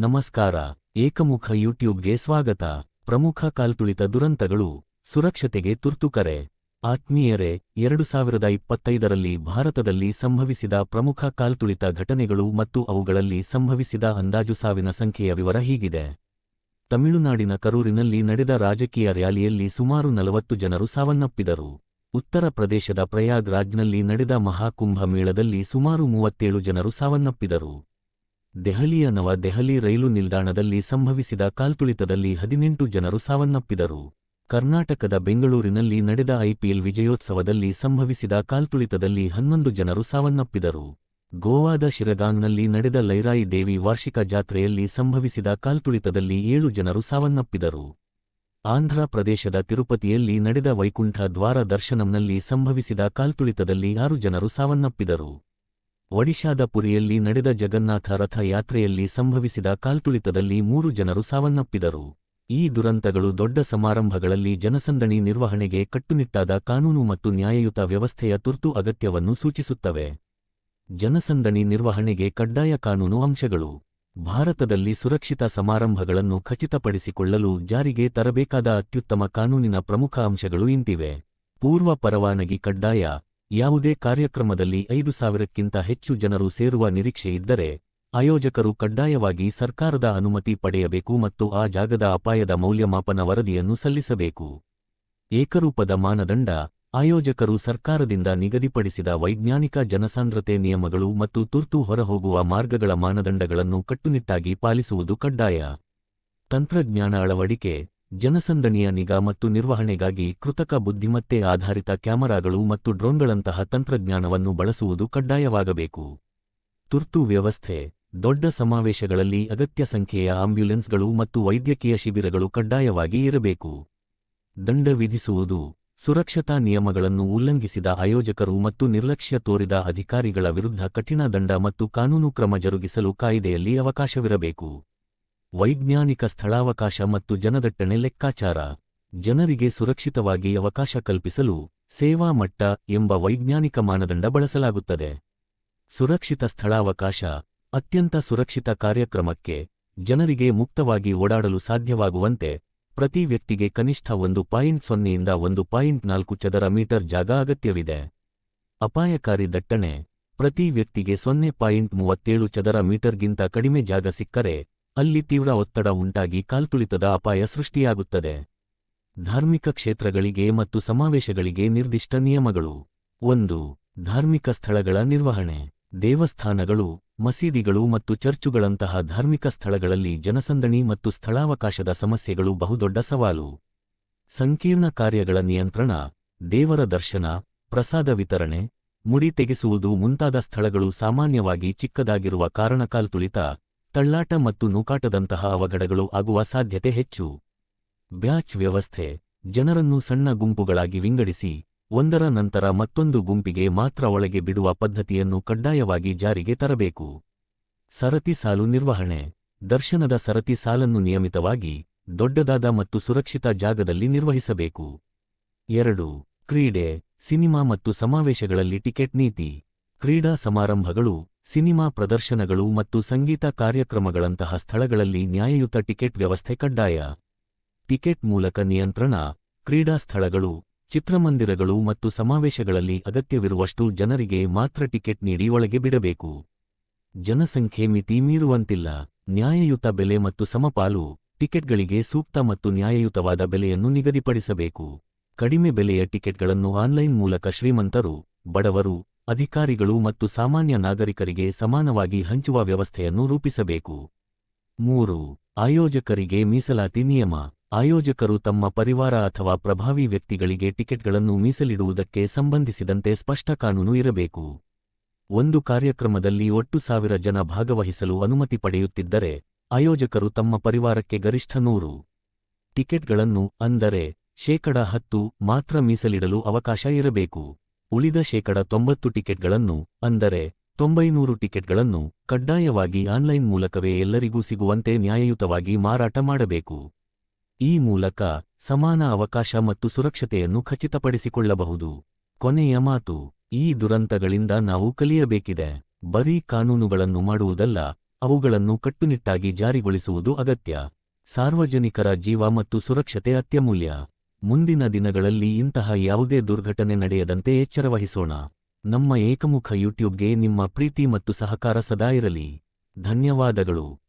ನಮಸ್ಕಾರ, ಏಕಮುಖ ಯೂಟ್ಯೂಬ್ಗೆ ಸ್ವಾಗತ. ಪ್ರಮುಖ ಕಾಲ್ತುಳಿತ ದುರಂತಗಳು, ಸುರಕ್ಷತೆಗೆ ತುರ್ತು ಕರೆ. ಆತ್ಮೀಯರೇ, ಎರಡು ಸಾವಿರದ ಇಪ್ಪತ್ತೈದರಲ್ಲಿ ಭಾರತದಲ್ಲಿ ಸಂಭವಿಸಿದ ಪ್ರಮುಖ ಕಾಲ್ತುಳಿತ ಘಟನೆಗಳು ಮತ್ತು ಅವುಗಳಲ್ಲಿ ಸಂಭವಿಸಿದ ಅಂದಾಜು ಸಾವಿನ ಸಂಖ್ಯೆಯ ವಿವರ ಹೀಗಿದೆ. ತಮಿಳುನಾಡಿನ ಕರೂರಿನಲ್ಲಿ ನಡೆದ ರಾಜಕೀಯ ರ್ಯಾಲಿಯಲ್ಲಿ ಸುಮಾರು ನಲವತ್ತು ಜನರು ಸಾವನ್ನಪ್ಪಿದರು. ಉತ್ತರ ಪ್ರದೇಶದ ಪ್ರಯಾಗ್ ರಾಜ್ನಲ್ಲಿ ನಡೆದ ಮಹಾಕುಂಭ ಮೇಳದಲ್ಲಿ ಸುಮಾರು ಮೂವತ್ತೇಳು ಜನರು ಸಾವನ್ನಪ್ಪಿದರು. ದೆಹಲಿಯ ನವ ದೆಹಲಿ ರೈಲು ನಿಲ್ದಾಣದಲ್ಲಿ ಸಂಭವಿಸಿದ ಕಾಲ್ತುಳಿತದಲ್ಲಿ ಹದಿನೆಂಟು ಜನರು ಸಾವನ್ನಪ್ಪಿದರು. ಕರ್ನಾಟಕದ ಬೆಂಗಳೂರಿನಲ್ಲಿ ನಡೆದ ಐಪಿಎಲ್ ವಿಜಯೋತ್ಸವದಲ್ಲಿ ಸಂಭವಿಸಿದ ಕಾಲ್ತುಳಿತದಲ್ಲಿ ಹನ್ನೊಂದು ಜನರು ಸಾವನ್ನಪ್ಪಿದರು. ಗೋವಾದ ಶಿರಗಾಂಗ್ನಲ್ಲಿ ನಡೆದ ಲೈರಾಯಿ ದೇವಿ ವಾರ್ಷಿಕ ಜಾತ್ರೆಯಲ್ಲಿ ಸಂಭವಿಸಿದ ಕಾಲ್ತುಳಿತದಲ್ಲಿ ಏಳು ಜನರು ಸಾವನ್ನಪ್ಪಿದರು. ಆಂಧ್ರ ಪ್ರದೇಶದ ತಿರುಪತಿಯಲ್ಲಿ ನಡೆದ ವೈಕುಂಠ ದ್ವಾರ ದರ್ಶನಂನಲ್ಲಿ ಸಂಭವಿಸಿದ ಕಾಲ್ತುಳಿತದಲ್ಲಿ ಆರು ಜನರು ಸಾವನ್ನಪ್ಪಿದರು. ಒಡಿಶಾದ ಪುರಿಯಲ್ಲಿ ನಡೆದ ಜಗನ್ನಾಥ ರಥ ಯಾತ್ರೆಯಲ್ಲಿ ಸಂಭವಿಸಿದ ಕಾಲ್ತುಳಿತದಲ್ಲಿ ಮೂರು ಜನರು ಸಾವನ್ನಪ್ಪಿದರು. ಈ ದುರಂತಗಳು ದೊಡ್ಡ ಸಮಾರಂಭಗಳಲ್ಲಿ ಜನಸಂದಣಿ ನಿರ್ವಹಣೆಗೆ ಕಟ್ಟುನಿಟ್ಟಾದ ಕಾನೂನು ಮತ್ತು ನ್ಯಾಯಯುತ ವ್ಯವಸ್ಥೆಯ ತುರ್ತು ಅಗತ್ಯವನ್ನು ಸೂಚಿಸುತ್ತವೆ. ಜನಸಂದಣಿ ನಿರ್ವಹಣೆಗೆ ಕಡ್ಡಾಯ ಕಾನೂನು ಅಂಶಗಳು. ಭಾರತದಲ್ಲಿ ಸುರಕ್ಷಿತ ಸಮಾರಂಭಗಳನ್ನು ಖಚಿತಪಡಿಸಿಕೊಳ್ಳಲು ಜಾರಿಗೆ ತರಬೇಕಾದ ಅತ್ಯುತ್ತಮ ಕಾನೂನಿನ ಪ್ರಮುಖ ಅಂಶಗಳು ಇಂತಿವೆ. ಪೂರ್ವ ಪರವಾನಗಿ ಕಡ್ಡಾಯ. ಯಾವುದೇ ಕಾರ್ಯಕ್ರಮದಲ್ಲಿ ಐದು ಸಾವಿರಕ್ಕಿಂತ ಹೆಚ್ಚು ಜನರು ಸೇರುವ ನಿರೀಕ್ಷೆಯಿದ್ದರೆ ಆಯೋಜಕರು ಕಡ್ಡಾಯವಾಗಿ ಸರ್ಕಾರದ ಅನುಮತಿ ಪಡೆಯಬೇಕು ಮತ್ತು ಆ ಜಾಗದ ಅಪಾಯದ ಮೌಲ್ಯಮಾಪನ ವರದಿಯನ್ನು ಸಲ್ಲಿಸಬೇಕು. ಏಕರೂಪದ ಮಾನದಂಡ, ಆಯೋಜಕರು ಸರ್ಕಾರದಿಂದ ನಿಗದಿಪಡಿಸಿದ ವೈಜ್ಞಾನಿಕ ಜನಸಾಂದ್ರತೆ ನಿಯಮಗಳು ಮತ್ತು ತುರ್ತು ಹೊರಹೋಗುವ ಮಾರ್ಗಗಳ ಮಾನದಂಡಗಳನ್ನು ಕಟ್ಟುನಿಟ್ಟಾಗಿ ಪಾಲಿಸುವುದು ಕಡ್ಡಾಯ. ತಂತ್ರಜ್ಞಾನ ಅಳವಡಿಕೆ ಜನಸಂದಣಿಯ ನಿಗಾ ಮತ್ತು ನಿರ್ವಹಣೆಗಾಗಿ ಕೃತಕ ಬುದ್ಧಿಮತ್ತೆ ಆಧಾರಿತ ಕ್ಯಾಮರಾಗಳು ಮತ್ತು ಡ್ರೋನ್ಗಳಂತಹ ತಂತ್ರಜ್ಞಾನವನ್ನು ಬಳಸುವುದು ಕಡ್ಡಾಯವಾಗಬೇಕು. ತುರ್ತು ವ್ಯವಸ್ಥೆ, ದೊಡ್ಡ ಸಮಾವೇಶಗಳಲ್ಲಿ ಅಗತ್ಯ ಸಂಖ್ಯೆಯ ಆಂಬ್ಯುಲೆನ್ಸ್ಗಳು ಮತ್ತು ವೈದ್ಯಕೀಯ ಶಿಬಿರಗಳು ಕಡ್ಡಾಯವಾಗಿ ಇರಬೇಕು. ದಂಡ ವಿಧಿಸುವುದು, ಸುರಕ್ಷತಾ ನಿಯಮಗಳನ್ನು ಉಲ್ಲಂಘಿಸಿದ ಆಯೋಜಕರು ಮತ್ತು ನಿರ್ಲಕ್ಷ್ಯ ತೋರಿದ ಅಧಿಕಾರಿಗಳ ವಿರುದ್ಧ ಕಠಿಣ ದಂಡ ಮತ್ತು ಕಾನೂನು ಕ್ರಮ ಜರುಗಿಸಲು ಕಾಯಿದೆಯಲ್ಲಿ ಅವಕಾಶವಿರಬೇಕು. ವೈಜ್ಞಾನಿಕ ಸ್ಥಳಾವಕಾಶ ಮತ್ತು ಜನದಟ್ಟಣೆ ಲೆಕ್ಕಾಚಾರ. ಜನರಿಗೆ ಸುರಕ್ಷಿತವಾಗಿ ಅವಕಾಶ ಕಲ್ಪಿಸಲು ಸೇವಾ ಮಟ್ಟ ಎಂಬ ವೈಜ್ಞಾನಿಕ ಮಾನದಂಡ ಬಳಸಲಾಗುತ್ತದೆ. ಸುರಕ್ಷಿತ ಸ್ಥಳಾವಕಾಶ ಅತ್ಯಂತ ಸುರಕ್ಷಿತ ಕಾರ್ಯಕ್ರಮಕ್ಕೆ ಜನರಿಗೆ ಮುಕ್ತವಾಗಿ ಓಡಾಡಲು ಸಾಧ್ಯವಾಗುವಂತೆ ಪ್ರತಿ ವ್ಯಕ್ತಿಗೆ ಕನಿಷ್ಠ ಒಂದು ಪಾಯಿಂಟ್ ಸೊನ್ನೆಯಿಂದ ಒಂದು ಪಾಯಿಂಟ್ ನಾಲ್ಕು ಚದರ ಮೀಟರ್ ಜಾಗ ಅಗತ್ಯವಿದೆ. ಅಪಾಯಕಾರಿ ದಟ್ಟಣೆ ಪ್ರತಿ ವ್ಯಕ್ತಿಗೆ ಸೊನ್ನೆ ಪಾಯಿಂಟ್ ಮೂವತ್ತೇಳು ಚದರ ಮೀಟರ್ಗಿಂತ ಕಡಿಮೆ ಜಾಗ ಸಿಕ್ಕರೆ ಅಲ್ಲಿ ತೀವ್ರ ಒತ್ತಡ ಉಂಟಾಗಿ ಕಾಲ್ತುಳಿತದ ಅಪಾಯ ಸೃಷ್ಟಿಯಾಗುತ್ತದೆ. ಧಾರ್ಮಿಕ ಕ್ಷೇತ್ರಗಳಿಗೆ ಮತ್ತು ಸಮಾವೇಶಗಳಿಗೆ ನಿರ್ದಿಷ್ಟ ನಿಯಮಗಳು. ಒಂದು, ಧಾರ್ಮಿಕ ಸ್ಥಳಗಳ ನಿರ್ವಹಣೆ. ದೇವಸ್ಥಾನಗಳು, ಮಸೀದಿಗಳು ಮತ್ತು ಚರ್ಚುಗಳಂತಹ ಧಾರ್ಮಿಕ ಸ್ಥಳಗಳಲ್ಲಿ ಜನಸಂದಣಿ ಮತ್ತು ಸ್ಥಳಾವಕಾಶದ ಸಮಸ್ಯೆಗಳು ಬಹುದೊಡ್ಡ ಸವಾಲು. ಸಂಕೀರ್ಣ ಕಾರ್ಯಗಳ ನಿಯಂತ್ರಣ, ದೇವರ ದರ್ಶನ, ಪ್ರಸಾದ ವಿತರಣೆ, ಮುಡಿ ತೆಗೆಸುವುದು ಮುಂತಾದ ಸ್ಥಳಗಳು ಸಾಮಾನ್ಯವಾಗಿ ಚಿಕ್ಕದಾಗಿರುವ ಕಾರಣ ಕಾಲ್ತುಳಿತ. ತಳ್ಳಾಟ ಮತ್ತು ನೂಕಾಟದಂತಹ ಅವಘಡಗಳು ಆಗುವ ಸಾಧ್ಯತೆ ಹೆಚ್ಚು. ಬ್ಯಾಚ್ ವ್ಯವಸ್ಥೆ, ಜನರನ್ನು ಸಣ್ಣ ಗುಂಪುಗಳಾಗಿ ವಿಂಗಡಿಸಿ, ಒಂದರ ನಂತರ ಮತ್ತೊಂದು ಗುಂಪಿಗೆ ಮಾತ್ರ ಒಳಗೆ ಬಿಡುವ ಪದ್ಧತಿಯನ್ನು ಕಡ್ಡಾಯವಾಗಿ ಜಾರಿಗೆ ತರಬೇಕು. ಸರತಿ ಸಾಲು ನಿರ್ವಹಣೆ, ದರ್ಶನದ ಸರತಿ ಸಾಲನ್ನು ನಿಯಮಿತವಾಗಿ, ದೊಡ್ಡದಾದ ಮತ್ತು ಸುರಕ್ಷಿತ ಜಾಗದಲ್ಲಿ ನಿರ್ವಹಿಸಬೇಕು. ಎರಡು, ಕ್ರೀಡೆ, ಸಿನಿಮಾ ಮತ್ತು ಸಮಾವೇಶಗಳಲ್ಲಿ ಟಿಕೆಟ್ ನೀತಿ, ಕ್ರೀಡಾ ಸಮಾರಂಭಗಳು ಸಿನಿಮಾ ಪ್ರದರ್ಶನಗಳು ಮತ್ತು ಸಂಗೀತ ಕಾರ್ಯಕ್ರಮಗಳಂತಹ ಸ್ಥಳಗಳಲ್ಲಿ ನ್ಯಾಯಯುತ ಟಿಕೆಟ್ ವ್ಯವಸ್ಥೆ ಕಡ್ಡಾಯ. ಟಿಕೆಟ್ ಮೂಲಕ ನಿಯಂತ್ರಣ, ಕ್ರೀಡಾ ಸ್ಥಳಗಳು, ಚಿತ್ರಮಂದಿರಗಳು ಮತ್ತು ಸಮಾವೇಶಗಳಲ್ಲಿ ಅಗತ್ಯವಿರುವಷ್ಟು ಜನರಿಗೆ ಮಾತ್ರ ಟಿಕೆಟ್ ನೀಡಿ ಒಳಗೆ ಬಿಡಬೇಕು. ಜನಸಂಖ್ಯೆ ಮಿತಿ ಮೀರುವಂತಿಲ್ಲ. ನ್ಯಾಯಯುತ ಬೆಲೆ ಮತ್ತು ಸಮಪಾಲು, ಟಿಕೆಟ್ಗಳಿಗೆ ಸೂಕ್ತ ಮತ್ತು ನ್ಯಾಯಯುತವಾದ ಬೆಲೆಯನ್ನು ನಿಗದಿಪಡಿಸಬೇಕು. ಕಡಿಮೆ ಬೆಲೆಯ ಟಿಕೆಟ್ಗಳನ್ನು ಆನ್ಲೈನ್ ಮೂಲಕ ಶ್ರೀಮಂತರು, ಬಡವರು ಅಧಿಕಾರಿಗಳು ಮತ್ತು ಸಾಮಾನ್ಯ ನಾಗರಿಕರಿಗೆ ಸಮಾನವಾಗಿ ಹಂಚುವ ವ್ಯವಸ್ಥೆಯನ್ನು ರೂಪಿಸಬೇಕು. ಮೂರು, ಆಯೋಜಕರಿಗೆ ಮೀಸಲಾತಿ ನಿಯಮ. ಆಯೋಜಕರು ತಮ್ಮ ಪರಿವಾರ ಅಥವಾ ಪ್ರಭಾವಿ ವ್ಯಕ್ತಿಗಳಿಗೆ ಟಿಕೆಟ್ಗಳನ್ನು ಮೀಸಲಿಡುವುದಕ್ಕೆ ಸಂಬಂಧಿಸಿದಂತೆ ಸ್ಪಷ್ಟ ಕಾನೂನು ಇರಬೇಕು. ಒಂದು ಕಾರ್ಯಕ್ರಮದಲ್ಲಿ ಒಟ್ಟು ಸಾವಿರ ಜನ ಭಾಗವಹಿಸಲು ಅನುಮತಿ ಪಡೆಯುತ್ತಿದ್ದರೆ, ಆಯೋಜಕರು ತಮ್ಮ ಪರಿವಾರಕ್ಕೆ ಗರಿಷ್ಠ ನೂರು ಟಿಕೆಟ್ಗಳನ್ನು ಅಂದರೆ ಶೇಕಡ ಹತ್ತು ಮಾತ್ರ ಮೀಸಲಿಡಲು ಅವಕಾಶ ಇರಬೇಕು. ಉಳಿದ ಶೇಕಡ ತೊಂಬತ್ತು ಟಿಕೆಟ್ಗಳನ್ನು, ಅಂದರೆ ತೊಂಬೈನೂರು ಟಿಕೆಟ್ಗಳನ್ನು, ಕಡ್ಡಾಯವಾಗಿ ಆನ್ಲೈನ್ ಮೂಲಕವೇ ಎಲ್ಲರಿಗೂ ಸಿಗುವಂತೆ ನ್ಯಾಯಯುತವಾಗಿ ಮಾರಾಟ ಮಾಡಬೇಕು. ಈ ಮೂಲಕ ಸಮಾನ ಅವಕಾಶ ಮತ್ತು ಸುರಕ್ಷತೆಯನ್ನು ಖಚಿತಪಡಿಸಿಕೊಳ್ಳಬಹುದು. ಕೊನೆಯ ಮಾತು, ಈ ದುರಂತಗಳಿಂದ ನಾವು ಕಲಿಯಬೇಕಿದೆ. ಬರೀ ಕಾನೂನುಗಳನ್ನು ಮಾಡುವುದಲ್ಲ, ಅವುಗಳನ್ನು ಕಟ್ಟುನಿಟ್ಟಾಗಿ ಜಾರಿಗೊಳಿಸುವುದು ಅಗತ್ಯ. ಸಾರ್ವಜನಿಕರ ಜೀವ ಮತ್ತು ಸುರಕ್ಷತೆ ಅತ್ಯಮೂಲ್ಯ. ಮುಂದಿನ ದಿನಗಳಲ್ಲಿ ಇಂತಹ ಯಾವುದೇ ದುರ್ಘಟನೆ ನಡೆಯದಂತೆ ಎಚ್ಚರವಹಿಸೋಣ. ನಮ್ಮ ಏಕಮುಖ ಯೂಟ್ಯೂಬ್ಗೆ ನಿಮ್ಮ ಪ್ರೀತಿ ಮತ್ತು ಸಹಕಾರ ಸದಾ ಇರಲಿ. ಧನ್ಯವಾದಗಳು.